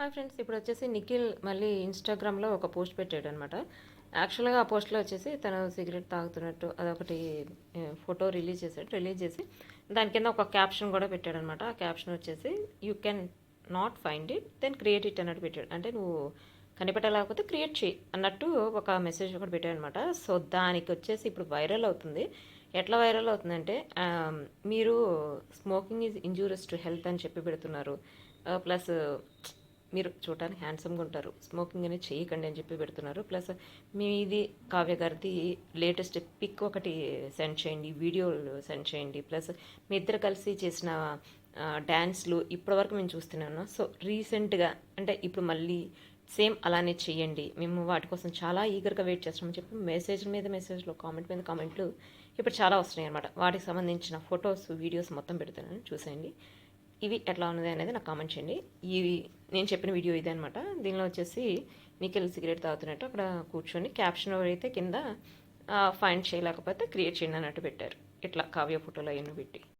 Hi friends ఇప్పుడు వచ్చేసి నిఖిల్ మళ్ళీ ఇన్స్టాగ్రామ్లో ఒక పోస్ట్ పెట్టాడు అనమాట యాక్చువల్గా ఆ పోస్ట్లో వచ్చేసి తను సిగరెట్ తాగుతున్నట్టు అదొకటి ఫోటో రిలీజ్ చేశాడు రిలీజ్ చేసి దాని కింద ఒక క్యాప్షన్ కూడా పెట్టాడనమాట. ఆ క్యాప్షన్ వచ్చేసి you can not find it then create it అన్నట్టు పెట్టాడు. అంటే నువ్వు కనిపెట్టలేకపోతే క్రియేట్ చేయి అన్నట్టు ఒక మెసేజ్ ఒకటి పెట్టాడు అనమాట సో దానికి వచ్చేసి ఇప్పుడు వైరల్ అవుతుంది. ఎట్లా వైరల్ అవుతుందంటే మీరు smoking is injurious to health అని చెప్పి పెడుతున్నారు. ప్లస్ మీరు చూడటానికి హ్యాండ్సమ్గా ఉంటారు. స్మోకింగ్ అనేది చేయకండి అని చెప్పి పెడుతున్నారు. ప్లస్ మీది కావ్య గారిది లేటెస్ట్ పిక్ ఒకటి సెండ్ చేయండి వీడియోలు సెండ్ చేయండి. ప్లస్ మీ ఇద్దరు కలిసి చేసిన డ్యాన్స్లు ఇప్పటివరకు మేము చూస్తున్నాను సో రీసెంట్గా అంటే ఇప్పుడు మళ్ళీ సేమ్ అలానే చేయండి. మేము వాటి కోసం చాలా ఈగర్గా వెయిట్ చేస్తామని చెప్పి మెసేజ్ మీద మెసేజ్లో కామెంట్ మీద కామెంట్లు ఇప్పుడు చాలా వస్తున్నాయి అనమాట వాటికి సంబంధించిన ఫొటోస్ వీడియోస్ మొత్తం పెడుతున్నాను. చూసేయండి. ఇవి ఎట్లా ఉన్నది అనేది నాకు కామెంట్ చేయండి. ఇవి నేను చెప్పిన వీడియో ఇదే అనమాట దీనిలో వచ్చేసి నిఖిల్ సిగరెట్ తాగుతున్నట్టు అక్కడ కూర్చొని క్యాప్షన్ అయితే కింద ఫైండ్ చేయలేకపోతే క్రియేట్ చేయండి అన్నట్టు పెట్టారు. ఇట్లా కావ్య ఫోటోలో అవన్నీ పెట్టి.